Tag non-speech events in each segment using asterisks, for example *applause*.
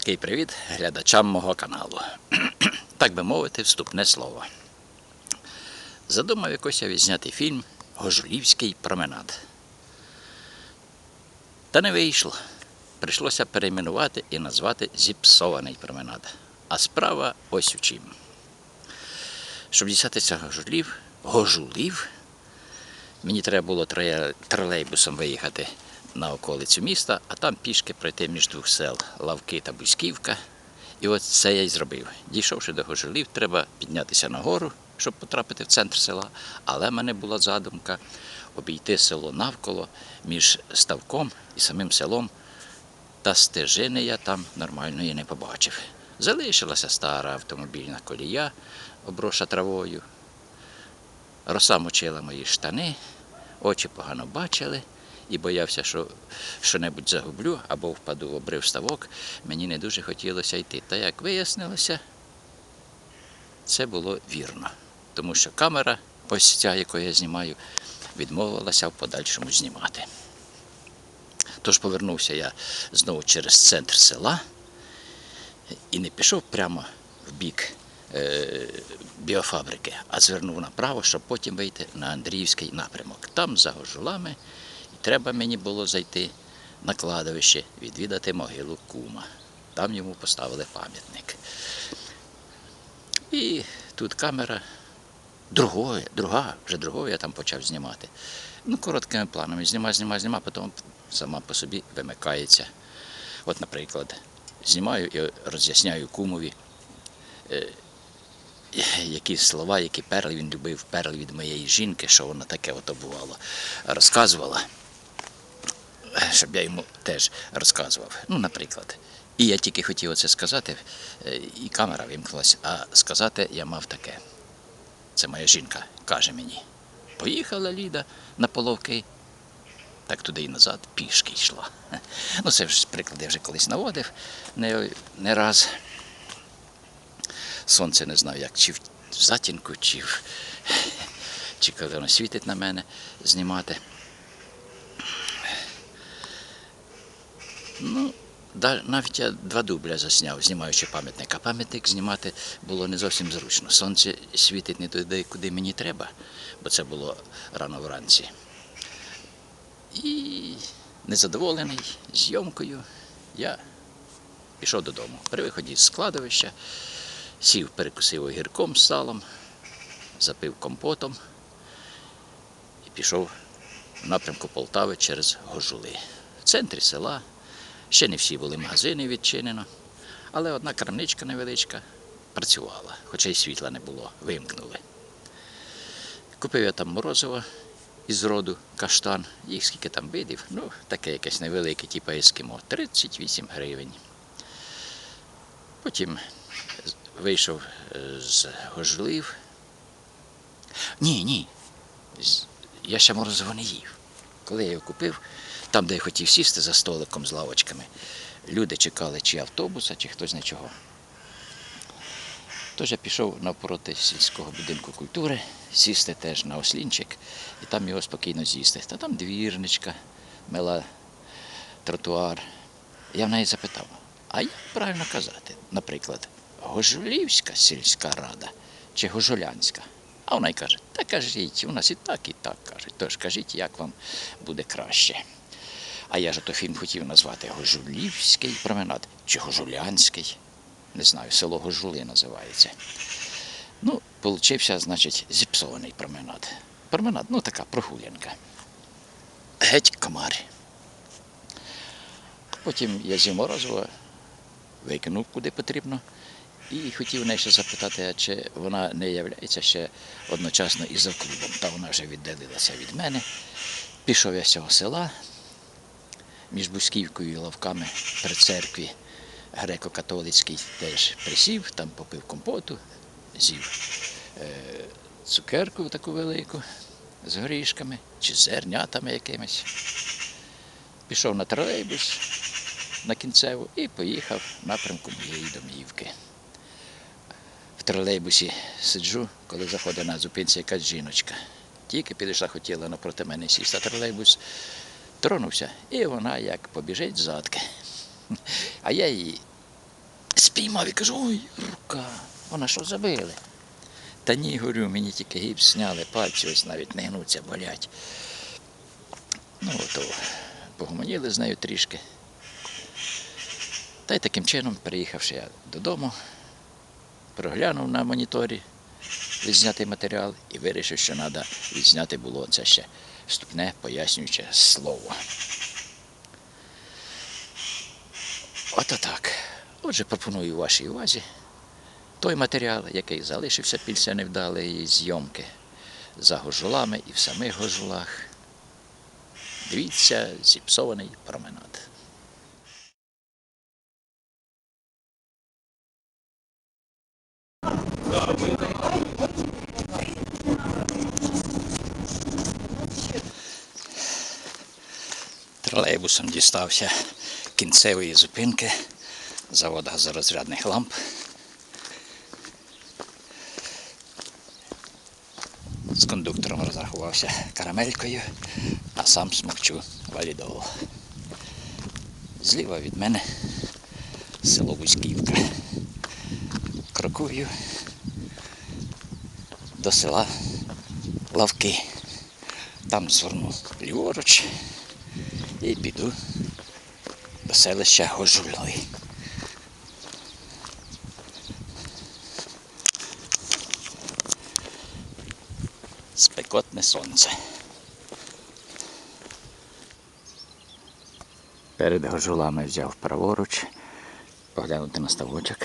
Палкий привіт глядачам мого каналу. *clears throat* Так би мовити, вступне слово. Задумав якось я відзняти фільм Гожулівський променад. Та не вийшло. Прийшлося перейменувати і назвати зіпсований променад. А справа ось у чим. Щоб дістатися Гожулів, Гожулів, мені треба було тролейбусом виїхати на околицю міста, а там пішки пройти між двох сел Лавки та Бузьківка. І от це я й зробив. Дійшовши до Гожулів, треба піднятися нагору, щоб потрапити в центр села. Але в мене була задумка обійти село навколо між ставком і самим селом. Та стежини я там нормальної не побачив. Залишилася стара автомобільна колія, оброша травою. Роса мочила мої штани, очі погано бачили і боявся, що що-небудь загублю або впаду в обрив ставок. Мені не дуже хотілося йти. Та як вияснилося, це було вірно. Тому що камера, ось ця, яку я знімаю, відмовилася в подальшому знімати. Тож повернувся я знову через центр села і не пішов прямо в бік е, біофабрики, а звернув направо, щоб потім вийти на Андріївський напрямок. Там за Гожулами треба мені було зайти на кладовище, відвідати могилу кума. Там йому поставили пам'ятник. І тут камера другої, друга, вже другого я там почав знімати. Ну, короткими планами знімаю, знімаю, знімаю, потім сама по собі вимикається. От, наприклад, знімаю і роз'ясняю кумові, е, які слова, які перли він любив, перли від моєї жінки, що вона таке ото бувало, розказувала, щоб я йому теж розказував. Ну, наприклад. І я тільки хотів оце сказати, е, і камера вимкнулася, а сказати я мав таке. Це моя жінка каже мені. Поїхала Ліда на половки, так туди і назад пішки йшла. *laughs* Ну, це ж приклади вже колись наводив не, не раз. Сонце не знаю, як чи в затінку, чи, в, *laughs* чи коли воно світить на мене знімати. Ну, навіть я два дубля засняв, знімаючи пам'ятник. А пам'ятник знімати було не зовсім зручно. Сонце світить не туди, куди мені треба, бо це було рано вранці. І незадоволений зйомкою, я пішов додому. При виході з складовища сів, перекусив огірком з салом, запив компотом і пішов в напрямку Полтави через Гожули. В центрі села ще не всі були магазини відчинено, але одна крамничка невеличка працювала, хоча й світла не було, вимкнули. Купив я там морозиво із роду каштан, їх скільки там видів, ну, таке якесь невелике, типу ескімо, 38 гривень. Потім вийшов е, з Гожлив. Ні, ні. Я ще морозиво не їв. Коли я його купив, там, де я хотів сісти за столиком з лавочками, люди чекали чи автобуса, чи хтось не чого. Тож я пішов навпроти сільського будинку культури, сісти теж на ослінчик і там його спокійно з'їсти. Та там двірничка, мила тротуар. Я в неї запитав, а як правильно казати? Наприклад, Гожулівська сільська рада чи Гожулянська? А вона й каже, та кажіть, у нас і так, і так кажуть. Тож кажіть, як вам буде краще. А я ж ото фільм хотів назвати Гожулівський променад чи Гожулянський. Не знаю, село Гожули називається. Ну, получився, значить, зіпсований променад. Променад, ну така прогулянка. Геть комар. Потім я з'їв морозиво, викинув куди потрібно. І хотів неї ще запитати, чи вона не являється ще одночасно і за клубом. Та вона вже віддалилася від мене. Пішов я з цього села між Бузьківкою і лавками при церкві греко-католицький теж присів, там попив компоту, з'їв е, цукерку таку велику з горішками чи з зернятами якимись. Пішов на тролейбус на кінцеву і поїхав в напрямку моєї домівки. В тролейбусі сиджу, коли заходить на зупинці якась жіночка. Тільки підійшла, хотіла напроти мене сісти, тролейбус тронувся, і вона як побіжить задки. *laughs* А я її спіймав і кажу, ой, рука, вона що забили? Та ні, говорю, мені тільки гіпс зняли, пальці ось навіть не гнуться, болять. Ну, то погомоніли з нею трішки. Та й таким чином, приїхавши я додому, проглянув на моніторі відзнятий матеріал і вирішив, що треба відзняти було це ще вступне пояснююче слово. Ото так. Отже, пропоную вашій увазі той матеріал, який залишився після невдалої зйомки за гожулами і в самих гожулах. Дивіться, зіпсований променад. Тролейбусом дістався кінцевої зупинки завод газорозрядних ламп. З кондуктором розрахувався карамелькою, а сам смокчу валідол. Зліва від мене село Вузьківка. Крокую до села Лавки. Там зверну ліворуч і піду до селища Гожульой. Спекотне сонце. Перед гожулами взяв праворуч, поглянути на ставочок.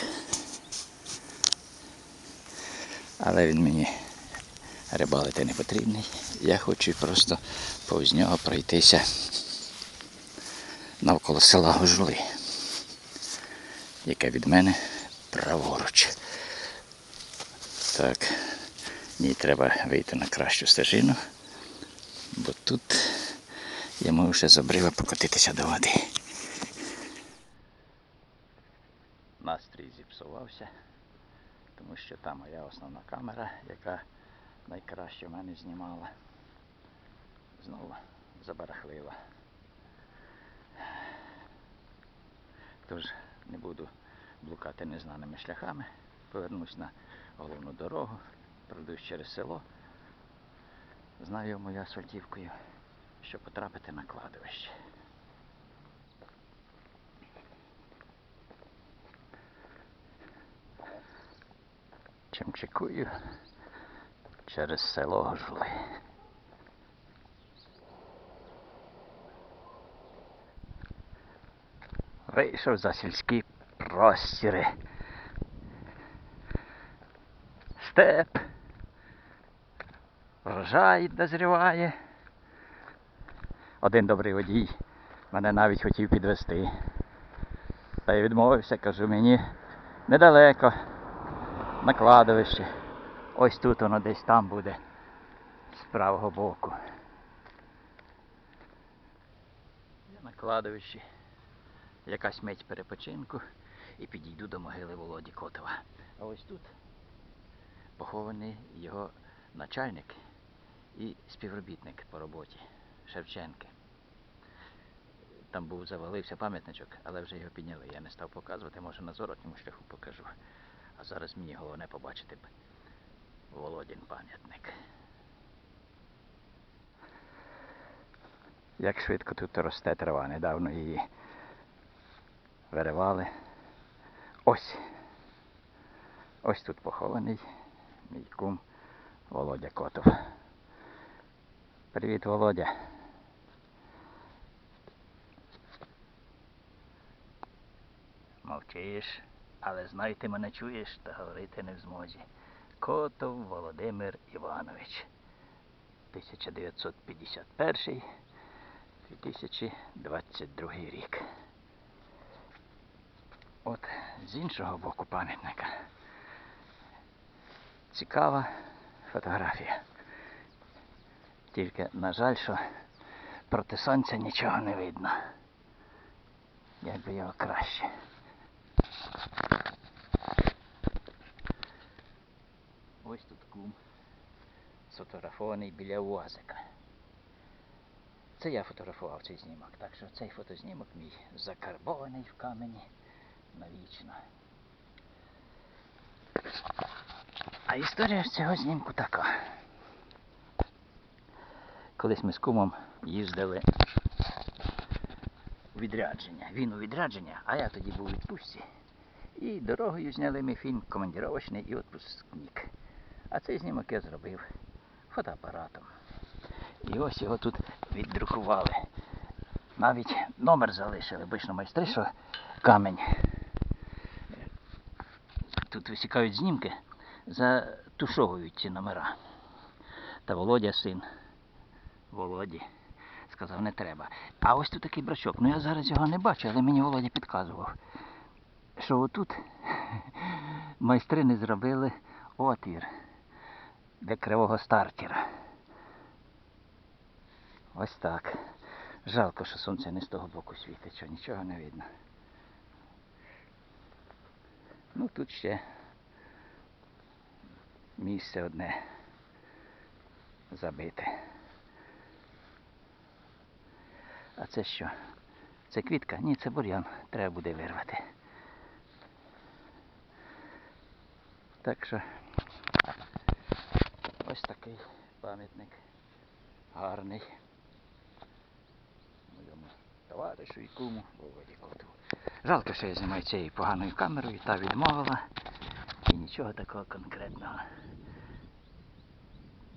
Але він мені рибалити не потрібний. Я хочу просто повз нього пройтися навколо села Гожули, яке від мене праворуч. Так, мені треба вийти на кращу стежину, бо тут я можу ще з обрива покотитися до води. Настрій зіпсувався, тому що та моя основна камера, яка найкраще в мене знімала, знову забарахлила. Тож не буду блукати незнаними шляхами. Повернусь на головну дорогу, пройдусь через село, знайомою асфальтівкою, щоб потрапити на кладовище. Чимчикую через село Гожули. Вийшов за сільські простіри. Степ. Врожай дозріває. Один добрий водій мене навіть хотів підвести. Та я відмовився, кажу, мені недалеко, на кладовищі. Ось тут воно десь там буде, з правого боку. Я на кладовищі якась мить перепочинку і підійду до могили Володі Котова. А ось тут похований його начальник і співробітник по роботі Шевченки. Там був завалився пам'ятничок, але вже його підняли. Я не став показувати, може на зворотньому шляху покажу. А зараз мені головне побачити б Володін пам'ятник. Як швидко тут росте трава, недавно її виривали. Ось. Ось тут похований мій кум Володя Котов. Привіт, Володя. Мовчиш, але знай ти мене чуєш та говорити не в змозі. Котов Володимир Іванович. 1951 2022 рік. От з іншого боку пам'ятника. Цікава фотографія. Тільки, на жаль, що проти сонця нічого не видно. Якби його краще. Ось тут кум сфотографований біля УАЗика. Це я фотографував цей знімок, так що цей фотознімок мій закарбований в камені навічно. А історія ж цього знімку така. Колись ми з кумом їздили у відрядження. Він у відрядження, а я тоді був у відпустці. І дорогою зняли ми фільм Командіровочний і відпускник. А цей знімок я зробив фотоапаратом. І ось його тут віддрукували. Навіть номер залишили, обично майстри, що камень. Тут висікають знімки, затушовують ці номера. Та Володя син Володі сказав, не треба. А ось тут такий брачок. Ну я зараз його не бачу, але мені Володя підказував, що отут *laughs* майстри не зробили отвір для кривого стартера. Ось так. Жалко, що сонце не з того боку світить, що нічого не видно. Ну тут ще місце одне забите. А це що? Це квітка? Ні, це бур'ян. Треба буде вирвати. Так що ось такий пам'ятник гарний. Моєму товаришу і куму Володі Коту. Жалко, що я знімаю цією поганою камерою, та відмовила. І нічого такого конкретного.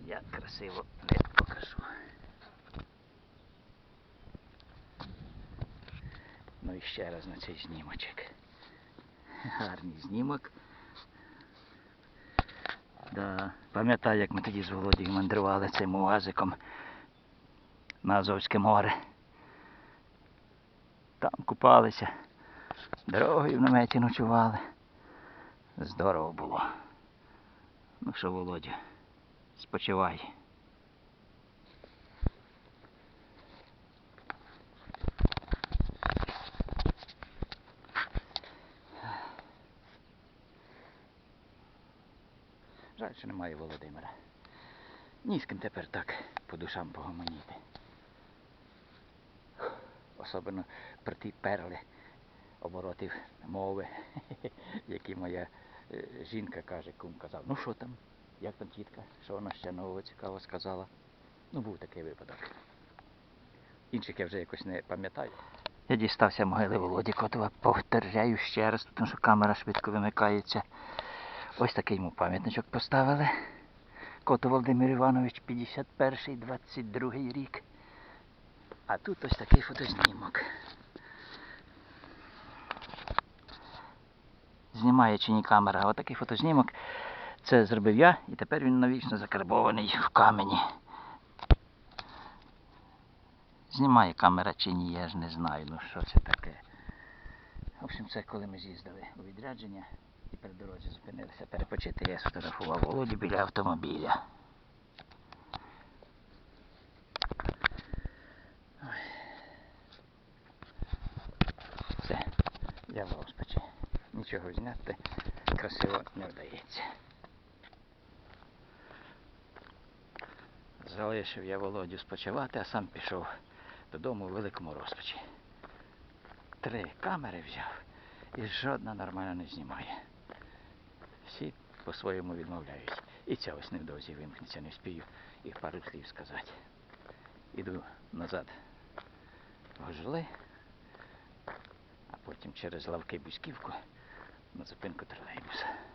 Я красиво не покажу. Ну і ще раз на цей знімочок. Гарний знімок. Да. Пам'ятаю, як ми тоді з Володією мандрували цим уазиком на Азовське море. Там купалися, дорогою в наметі ночували. Здорово було. Ну що, Володя, спочивай. Жаль, що немає Володимира. Ні з ким тепер так по душам погомоніти. Особливо про ті перли оборотів мови, *laughs* які моя е, жінка каже, кум казав, ну що там, як там тітка, що вона ще нового цікаво сказала. Ну, був такий випадок. Інших я вже якось не пам'ятаю. Я дістався могили Володі Котова, повторяю ще раз, тому що камера швидко вимикається. Ось такий йому пам'ятничок поставили. Кото Володимир Іванович, 51-й, 22-й рік. А тут ось такий фотознімок. Знімає чи ні камера, Отакий отакий фотознімок. Це зробив я, і тепер він навічно закарбований в камені. Знімає камера чи ні, я ж не знаю, ну що це таке. В общем, це коли ми з'їздили у відрядження і при дорозі зупинилися перепочити, я сфотографував Володі біля автомобіля. Ой. Все, я в розпачі. Нічого зняти красиво не вдається. Залишив я Володю спочивати, а сам пішов додому у великому розпачі. Три камери взяв і жодна нормально не знімає. Всі по-своєму відмовляють. І ця ось невдовзі вимкнеться, не вспію їх пару слів сказати. Іду назад в Гожли, а потім через лавки Бузьківку Mas eu penso que teremos.